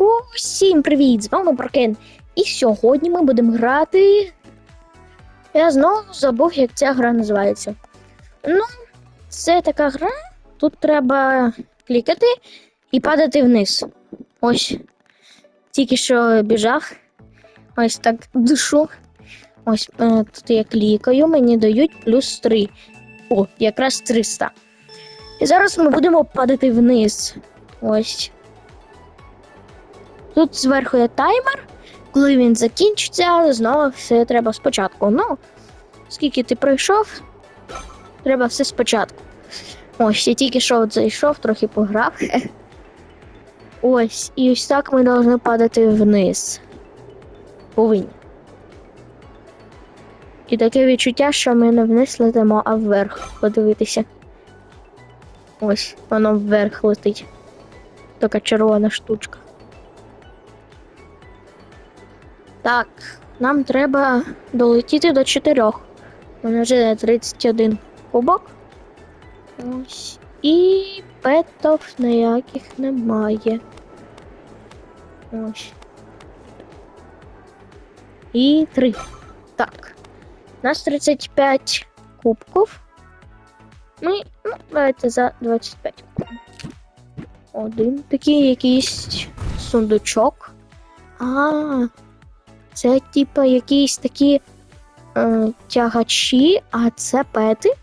Усім привіт! З вами Брокен. І сьогодні ми будемо грати. Я знову забув, як ця гра називається. Ну, це така гра. Тут треба клікати і падати вниз. Ось. Тільки що біжав. Ось так душу. Ось е, тут я клікаю, мені дають плюс 3. О, якраз 300. І зараз ми будемо падати вниз. Ось. Тут зверху є таймер. Коли він закінчиться, знову все треба спочатку. Ну, скільки ти пройшов, треба все спочатку. Ось, я тільки що от зайшов, трохи пограв. Ось, і ось так ми повинні падати вниз. Повинні. І таке відчуття, що ми не вниз летимо, а вверх подивитися. Ось, воно вверх летить. Така червона штучка. Так, нам треба долетіти до 4. У мене вже 31 кубок. Ось. І петов ніяких немає. Ось. І 3. Так. У нас 35 кубків. Ми, ну, давайте за 25 кубків. Один такий якийсь сундучок. А, це типа якісь такі е, тягачі, а це пети.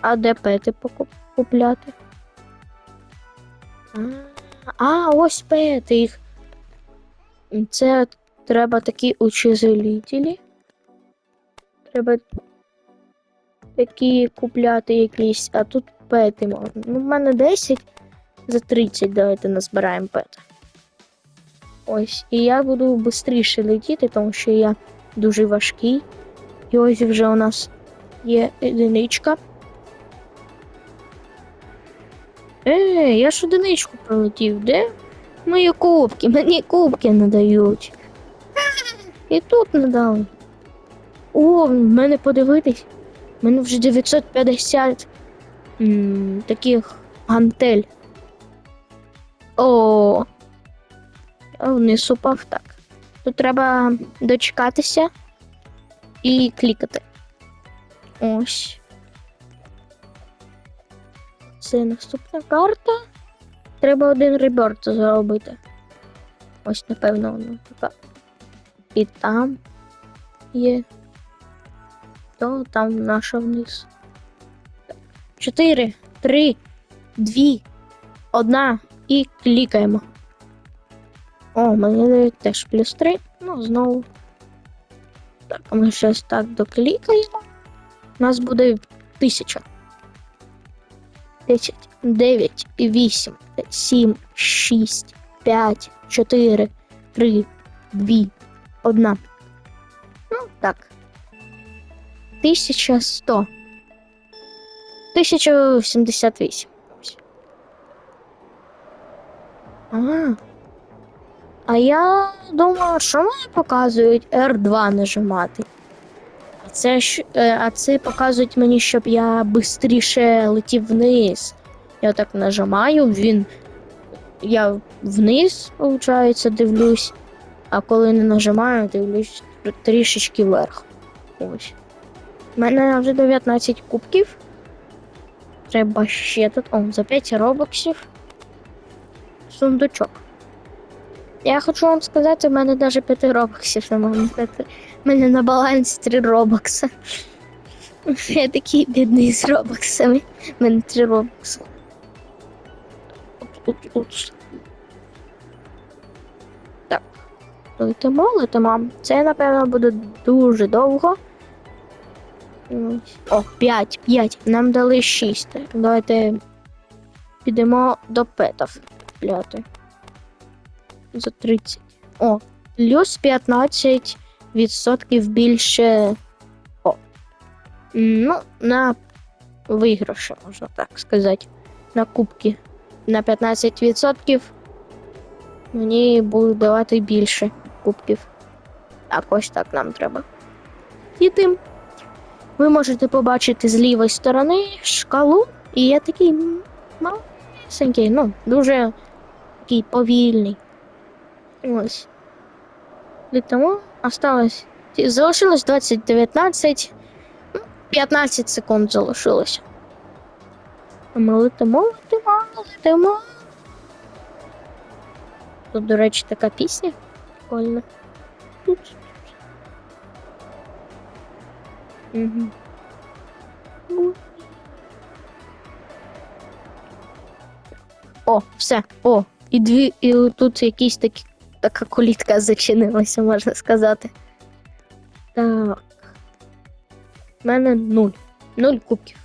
А де пети купляти? А, ось пети їх. Це треба такі учителі. Треба такі купляти якісь, а тут пети можна. Ну, в мене 10 за 30 давайте назбираємо пет. Ось, і я буду швидше летіти, тому що я дуже важкий. І ось вже у нас є одиничка. Е, я ж одиничку пролетів, де? Мої кубки, мені кубки не дають. І тут не дали. О, в мене подивитись. У мене вже 950 м, таких гантель. О, вниз упав так. Тут треба дочекатися і клікати. Ось. Це наступна карта. Треба один реберт зробити. Ось, напевно, воно така. І там є. То там наша вниз. Чотири, три, дві, одна і клікаємо. О, мені дають теж плюс 3. Ну, знову. Так, ми щось так доклікаємо. У нас буде 1000. 10, 9, 8, 7, 6, 5, 4, 3, 2, 1. Ну, так. 1100. 1078. Ось. Ага. А я думала, що мені показують R2 нажимати. А це, ж- е, а це показують мені, щоб я швидше летів вниз. Я так нажимаю, він. Я вниз, виходить, дивлюсь. А коли не нажимаю, дивлюсь трішечки вверх. Ось. У мене вже 19 кубків. Треба ще тут. О, за 5 робоксів. Сундучок. Я хочу вам сказати, в мене навіть 5 робоксів немає. У мене на балансі 3 робокса. Я такий бідний з робоксами. У мене 3 робокси. Упс, упс, упс. Так. Летимо, летимо. Це, напевно, буде дуже довго. О, 5, 5. Нам дали 6. Давайте підемо до петів купляти. За 30. О, плюс 15% більше. О. Ну, на виграші, можна так сказати. На кубки. На 15% мені будуть давати більше кубків. Так, ось так нам треба. І тим. Ви можете побачити з лівої сторони шкалу, і я такий малесенький, ну, дуже такий повільний. Ось. І тому осталось. Залишилось 20, 19, ну, 15 секунд залишилося. А Ми летимо, летимо, летимо. Тут, до речі, така пісня. Прикольна. Угу. О, все. О, і дві, і тут якісь такі, така колітка зачинилася, можна сказати. Так. У мене нуль. Нуль кубків.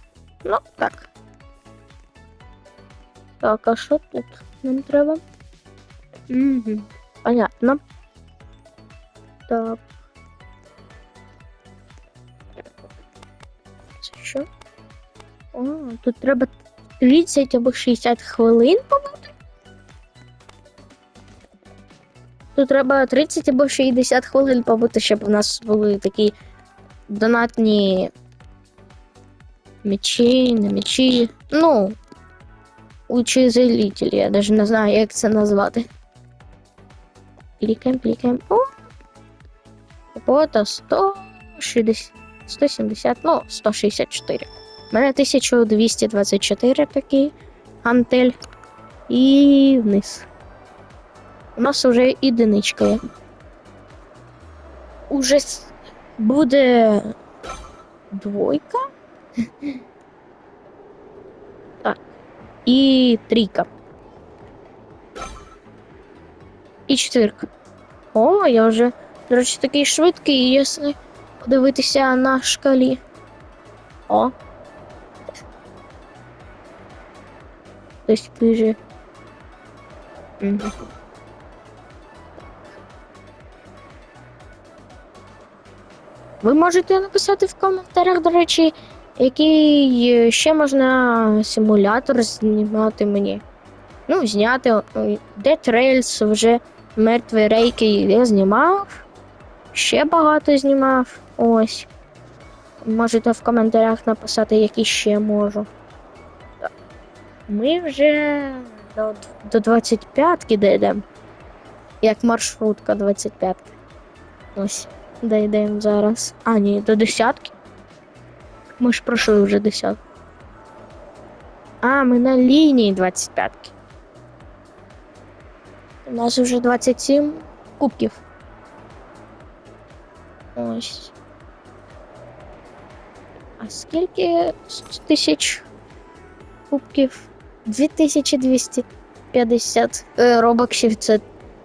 Ну, так. Так, а що тут нам треба? Угу. Понятно. Так. Це що? О, тут треба 30 або 60 хвилин побути. Тут треба 30 або 60 хвилин побути, щоб у нас були такі донатні мечі, не мечі. Ну, учителі, я навіть не знаю, як це назвати. Клікаємо, клікаємо. О! Фото 160, 170, ну, 164. У мене 1224 такий гантель. І вниз. У нас вже єдиничка. Уже буде двойка. Так. І трійка. І четвірка. О, я вже, до речі, такий швидкий, якщо подивитися на шкалі. О. Хтось пише. Мгм. Ви можете написати в коментарях, до речі, який е, ще можна симулятор знімати мені. Ну, зняти. Dead Trails вже мертві рейки я знімав. Ще багато знімав. Ось. Можете в коментарях написати, які ще можу. Ми вже до, до 25-ки дійдемо. Як маршрутка 25. Ось. Дійдемо зараз. А, ні, до десятки. Ми ж пройшли вже десятку. А, ми на лінії 25-ки. У нас вже 27 кубків. Ось. А скільки тисяч кубків? 2250 е, робоксів це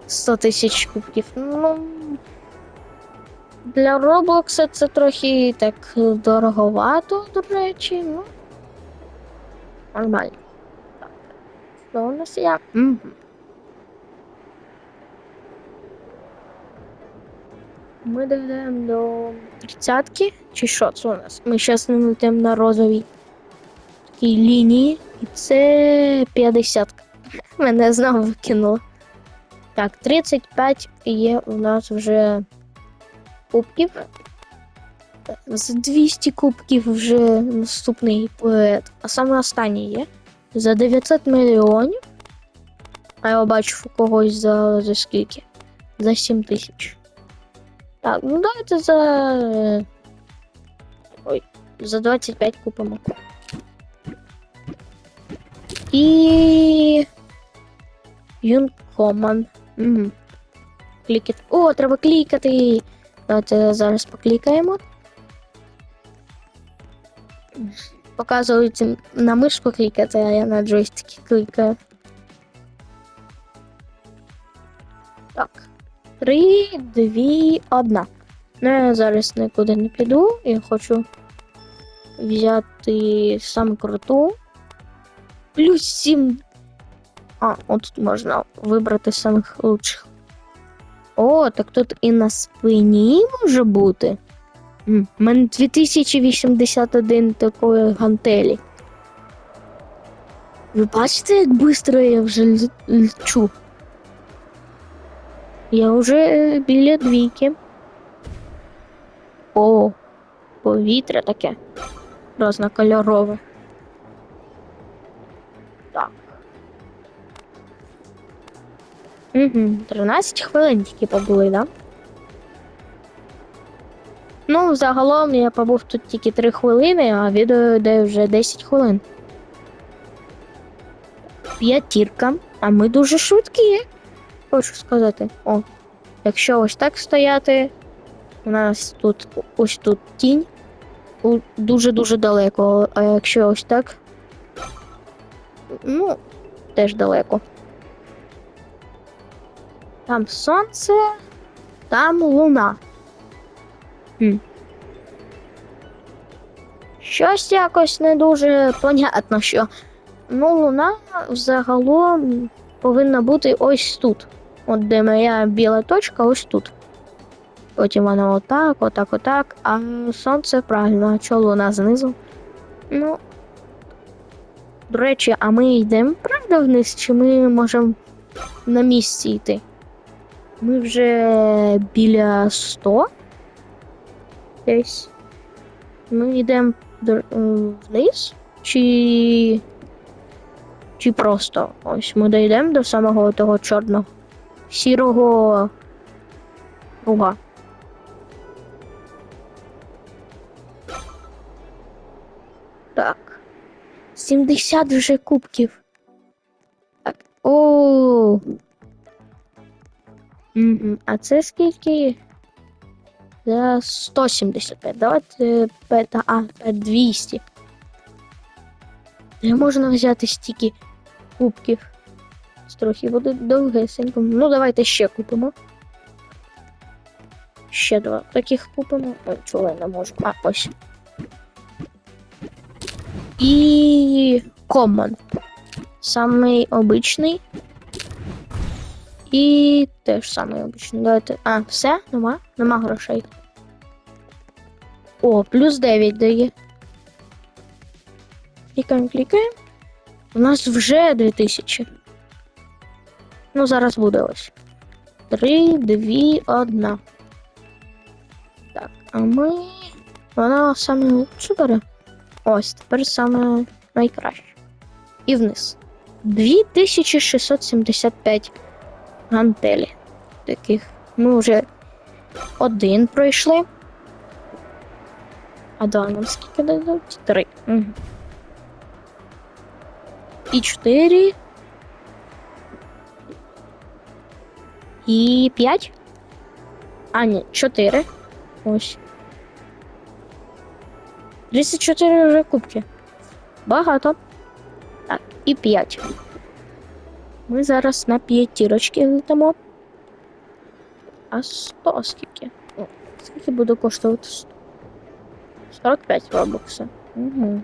100 тисяч кубків. Ну. Для Роблокса це трохи так дороговато, до речі. Ну. Нормально. Так. Що у нас є? Мгм. Ми дійдемо до тридцятки. Чи що це у нас? Ми зараз не летимо на розовій такій лінії. І це 50. Мене знову викинуло. Так, 35 є у нас вже кубків. З 200 кубків вже наступний поет. А саме останній є. За 900 мільйонів. А я бачу у когось за, за скільки? За 7 тисяч. Так, ну давайте за. Ой, за 25 купимо. І. Юнкоман. Угу. Клікати. О, треба клікати. Давайте зараз поклікаємо. Показують на мишку клікати, а я на джойстикі клікаю. Так. Три, дві, одна. Ну, я зараз нікуди не піду. Я хочу взяти саме круту. Плюс 7. А, от можна вибрати самих лучших. О, так тут і на спині може бути. У мене 2081 такої гантелі. Ви бачите, як швидко я вже лечу? Я вже е, біля двійки. О, повітря таке. Рознокольорове. Угу. 13 хвилин тільки побули, да? Ну, загалом я побув тут тільки 3 хвилини, а відео йде вже 10 хвилин. П'ятірка, а ми дуже швидкі. Хочу сказати. О, якщо ось так стояти, у нас тут ось тут тінь. Дуже-дуже далеко. А якщо ось так. Ну, теж далеко. Там сонце, там луна. Хм. Щось якось не дуже понятно, що. Ну, луна загалом повинна бути ось тут. От де моя біла точка, ось тут. Потім вона отак, отак, отак. А сонце правильно, а чого луна знизу? Ну. До речі, а ми йдемо правда вниз, чи ми можемо на місці йти? Ми вже біля 100. Десь. Ми йдемо е, вниз? Чи. Чи просто ось ми дійдемо до самого того чорного сірого круга. Так. 70 вже кубків. Так. О. А це скільки? За 175. Давайте а, 200. Де можна взяти стільки кубків? Трохи буде довгесенько. Ну, давайте ще купимо. Ще два таких купимо. Ой, чого я не можу. А, ось. І common. Самий обичний. І теж самий обичний. Давайте. А, все? Нема? Нема грошей. О, плюс 9 дає. Клікаємо, клікаємо. У нас вже 2000. Ну, зараз буде ось. 3, 2, 1. Так, а ми. Вона саме лучше. Ось, тепер саме найкраще. І вниз. 2675 гантелі. Таких. Ми вже один пройшли. А два нам скільки дадуть? Три. Угу. І чотири. І п'ять. А, ні, чотири. Ось. 34 вже кубки. Багато. Так, і 5. Ми зараз на п'ятірочки летимо. А 100 скільки? О, скільки буде коштувати 100? 45 робокса. Угу.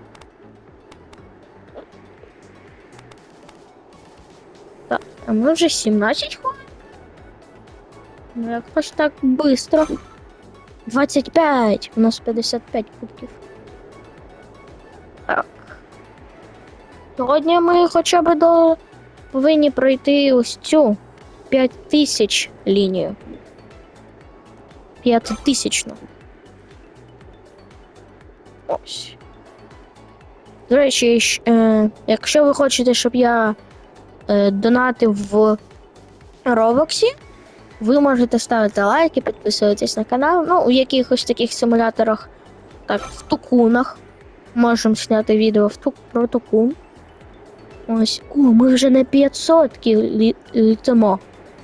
Так, а ми вже 17 хвилин. Ну, якось так быстро. 25. У нас 55 кубків. Так. Сьогодні ми хоча б до повинні пройти ось цю 5000 лінію. 5000. Ось. До речі, е, якщо ви хочете, щоб я е, донатив в Робоксі, ви можете ставити лайки, підписуватись на канал. Ну, у якихось таких симуляторах, так, в тукунах. Можемо зняти відео в тук про тукун. Ось. О, ми вже на 500 лі- літимо.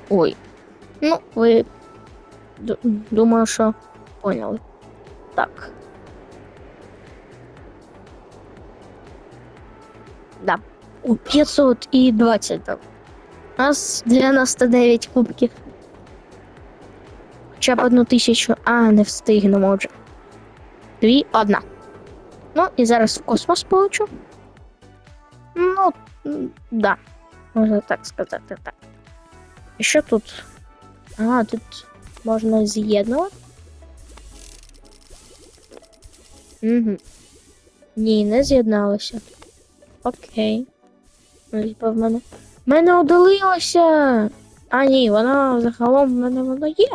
Ой. Ну, ви. Думаю, що поняли. Так. Да. О, 520 там. У нас 99 кубків. Хоча б одну тисячу. А, не встигнемо вже. Дві, одна. Ну, і зараз в космос получу. Ну, да. Можна так сказати, так. І що тут? А, тут можна з'єднувати. Угу. Ні, не з'єдналося. Окей. Ну, в мене. В мене удалилося. А, ні, воно загалом в мене воно є.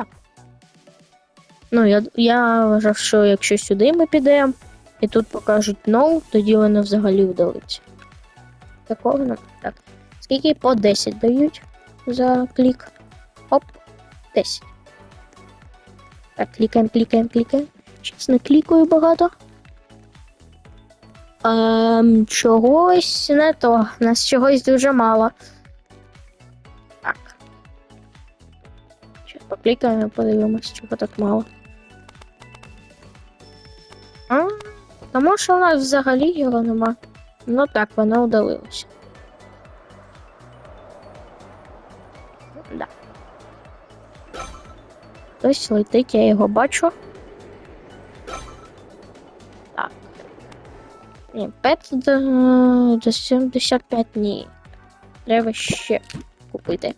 Ну, я, я вважав, що якщо сюди ми підемо, і тут покажуть no, тоді воно взагалі вдалиться. Такого не так. Скільки по 10 дають за клік? Оп. 10. Так, клікаємо, клікаємо, клікаємо. Щас не клікаю багато. Ем, чогось не то. Нас чогось дуже мало. Так. Щас поклікаємо і подивимось, чого так мало. А, тому що у нас взагалі його нема. Ну так, воно удалилося. Да. Хтось летить, я його бачу. Так. Ні, пет до, до 75 ні. Треба ще купити.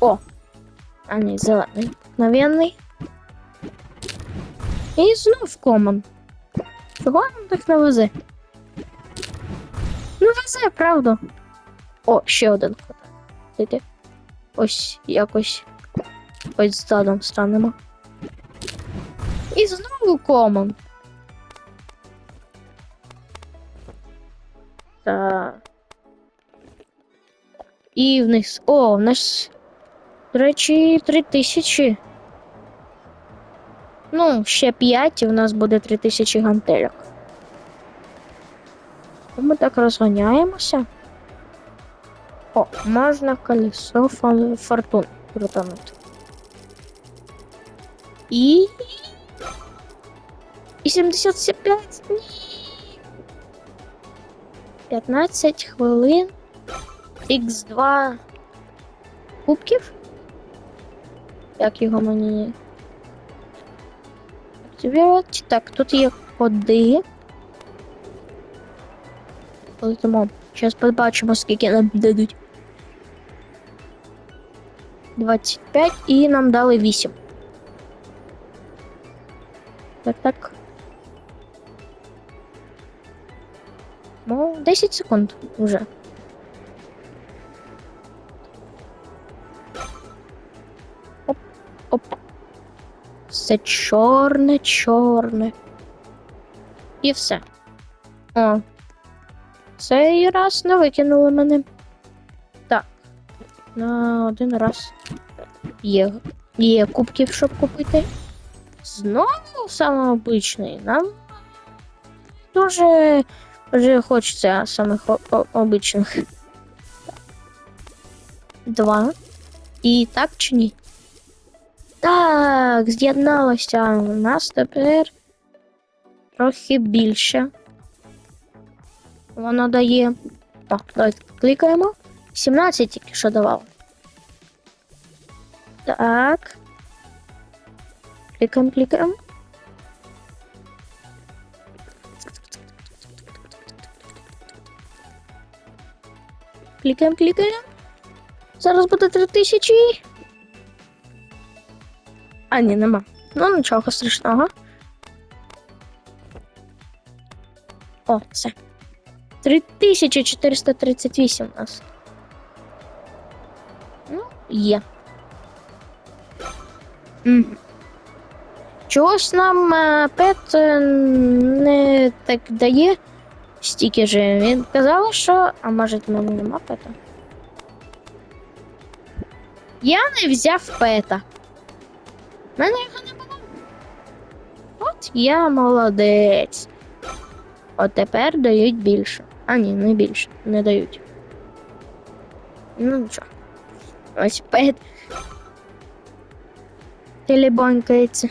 О! А ні, зелений. Нав'яний. І знов комон. Чого нам так не везе? Ну везе, правда. О, ще один. Дайте. Ось якось. Ось задом станемо. І знову комон. Так. І вниз. О, в нас, до речі, три тисячі. Ну, ще 5, і в нас буде 3000 гантельок. Ми так розганяємося. О, можна колесо фортуни крутанути. І. І 75. Ні. 15 хвилин. Х2 кубків. Як його мені активувати? Так, тут є ходи. Летимо. Зараз побачимо, скільки нам дадуть. 25 і нам дали 8. Так, так. Ну, 10 секунд вже. Все чорне, чорне. І все. О. Цей раз не викинули мене. Так. На один раз є. Є кубків, щоб купити. Знову саме обичний. Нам дуже вже хочеться самих обичних. Два. І так чи ні? Так, з'єдналося. У нас тепер трохи більше. Воно дає. О, давайте клікаємо. 17 тільки що давало. Так. Клікаємо, клікаємо. Клікаємо, клікаємо. Зараз буде 3000. А, ні, нема. Ну, нічого страшного. О, все. 3438 у нас. Ну, є. Мгм. Чогось нам е, пет е, не так дає стільки же. Він казав, що. А може мене нема пета? Я не взяв пета. У мене його не було. От я молодець. От тепер дають більше. А ні, не більше. Не дають. Ну нічого. Ось пет. Телебонькається.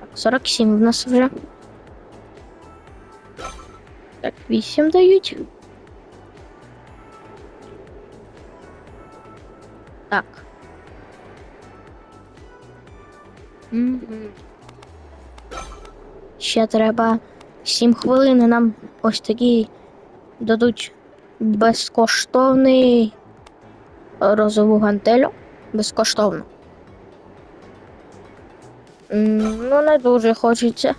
Так, 47 в нас вже. Так, 8 дають. Угу. Ще треба 7 хвилин і нам ось такий дадуть безкоштовний розову гантелю. Безкоштовно. Ну, не дуже хочеться.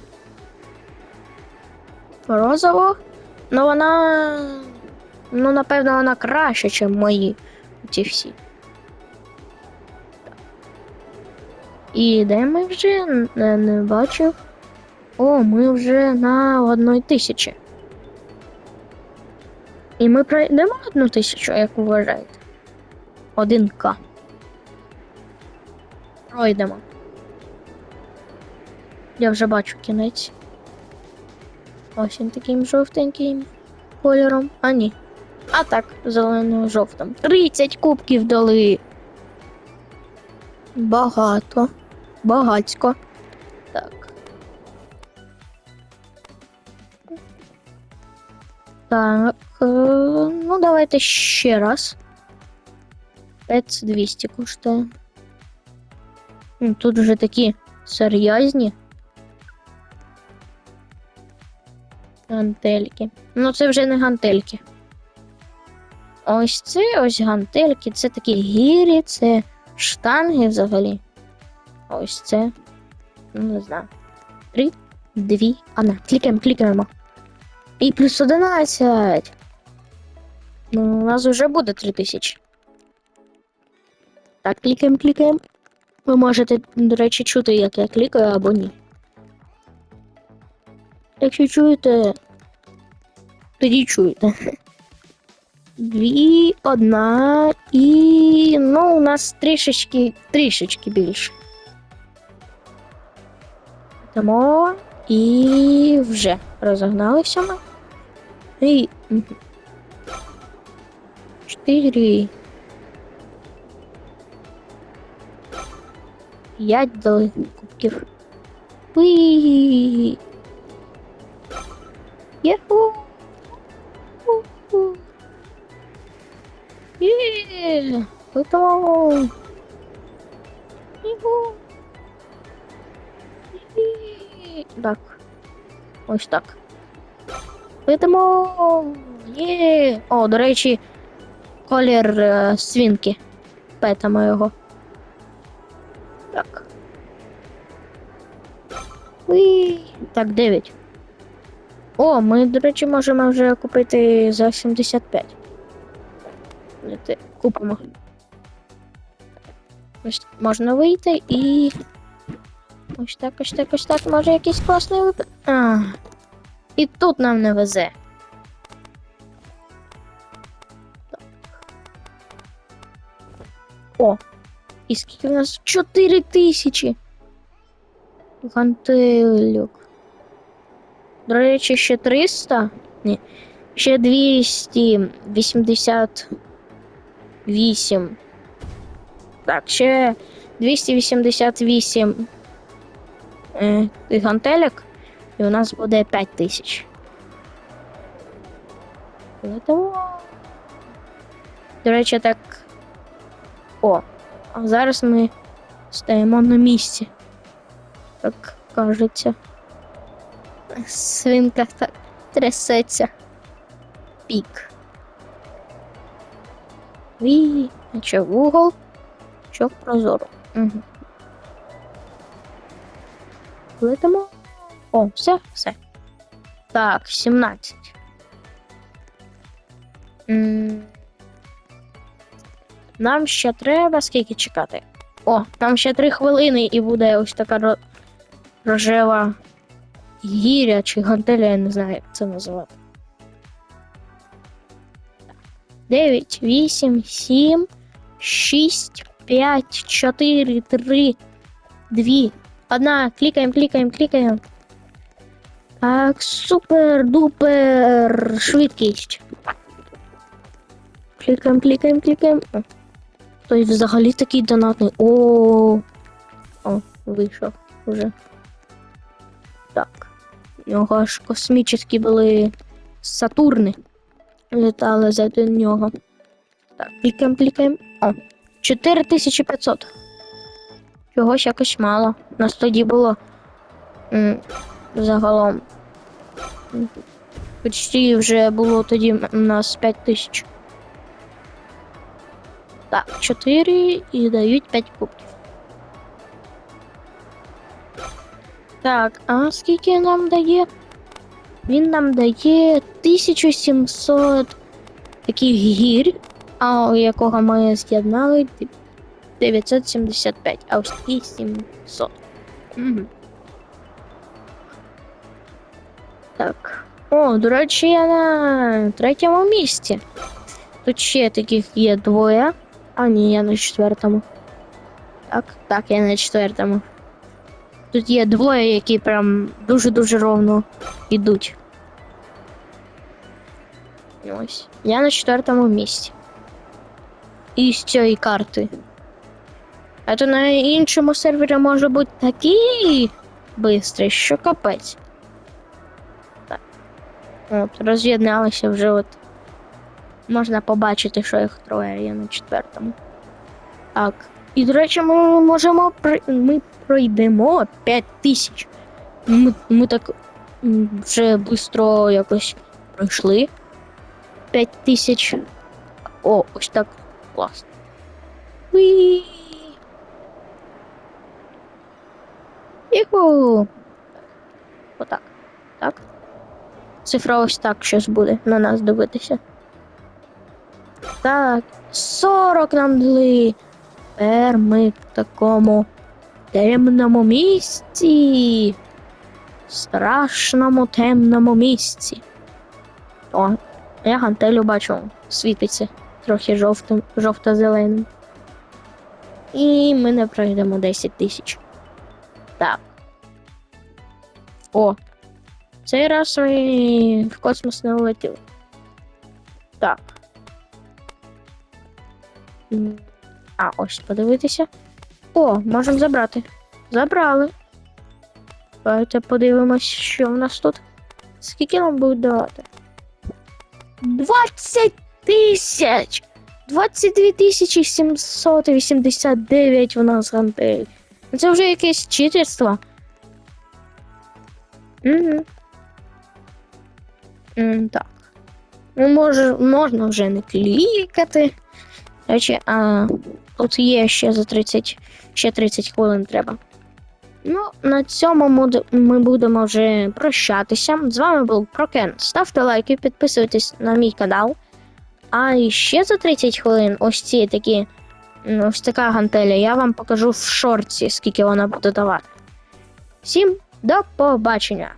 Розово. Ну, вона. Ну, напевно, вона краще, ніж мої ці всі. І де ми вже не, не бачив. О, ми вже на одній тисячі. І ми пройдемо одну тисячу, як ви вважаєте? 1К. Пройдемо. Я вже бачу кінець. Ось він таким жовтеньким кольором. А ні. А так, зелено-жовтим. 30 кубків дали. Багато. Багацько. Так. Так. е, Ну, давайте ще раз. 5200 коштує. Тут вже такі серйозні. Гантельки. Ну, це вже не гантельки. Ось це ось гантельки, це такі гірі, це штанги взагалі. Ось це. Ну, не знаю. Три, дві, одна. Клікаємо, клікаємо. І плюс 11. Ну, у нас вже буде 3000. Так, клікаємо, клікаємо. Ви можете, до речі, чути, як я клікаю або ні. Якщо чуєте, тоді чуєте. Дві, одна і. Ну, у нас трішечки, трішечки більше. Тому і вже розогналися ми. І. Чотири. П'ять дали кубків. Уі. Єху. Готово. Єху. Так. Ось так. Питимо. Є. О, до речі, колір е, свінки. Петимо його. Так. Уі. Так, 9. О, ми, до речі, можемо вже купити за 75. Давайте Купимо. Ось можна вийти і. Ось так, ось так, ось так. Може якийсь класний випад. А. І тут нам не везе. Так. О! І скільки в нас? 4 тисячі! Гантелюк. До речі, ще 300? Ні. Ще 288. Так, ще 288 е, гантелек, і у нас буде 5 тисяч. Летимо. До речі, так. О, а зараз ми стоїмо на місці. Так кажеться. Свинка так трясеться. Пік. Ві, а що в що в прозору. Угу. Летимо. О, все, все. Так, 17. М, Нам ще треба скільки чекати? О, нам ще 3 хвилини і буде ось така рожева гіря чи гантеля, я не знаю, як це називати. 9, 8, 7, 6, 5, 4, 3, 2, 1. Клікаємо, клікаємо, клікаємо. Так, супер, дупер, швидкість. Клікаємо, клікаємо. О, Той взагалі такий донатний. О, О, вийшов уже. Так. У нього аж космічні були Сатурни. Літали за нього. Так, клікаємо, клікаємо. О, 4500. Чогось якось мало. У нас тоді було м, загалом. Почти вже було тоді у нас 5000. Так, 4 і дають 5 кубків. Так, а скільки нам дає? Він нам дає 1700 таких гір, а якого ми з'єднали 975, а такий 700. Угу. Так. О, до речі, я на третьому місці. Тут ще таких є двоє, А, ні, я на четвертому. Так, так, я на четвертому. Тут є двоє, які прям дуже-дуже ровно йдуть. Ось. Я на четвертому місці. І з цієї карти. А то на іншому сервері може бути такий бистрий, що капець. Так. От, роз'єдналися вже от. Можна побачити, що їх троє, я на четвертому. Так. І, до речі, ми можемо ми пройдемо 5 тисяч. Ми, ми так вже швидко якось пройшли. 5 тисяч. О, ось так класно. Іху. Отак. Так. Цифра ось так щось буде на нас дивитися. Так, 40 нам дали. Тепер ми в такому темному місці. Страшному темному місці. О, я гантелю бачу, світиться трохи жовтим, жовто-зеленим. І ми не пройдемо 10 тисяч. Так. О. Цей раз ми в космос не улетіли. Так. А, ось подивитися. О, можемо забрати. Забрали. Давайте подивимось, що в нас тут. Скільки нам будуть давати? 20 тисяч! 22 тисячі 789 у нас гантель. Ну, Це вже якесь читерство. Угу. Так. Ну, може, можна вже не клікати. Речі, а тут є ще за 30, ще 30 хвилин треба. Ну, на цьому ми будемо вже прощатися. З вами був Прокен. Ставте лайки, підписуйтесь на мій канал. А ще за 30 хвилин ось ці такі, ось така гантеля, я вам покажу в шорті, скільки вона буде давати. Всім до побачення!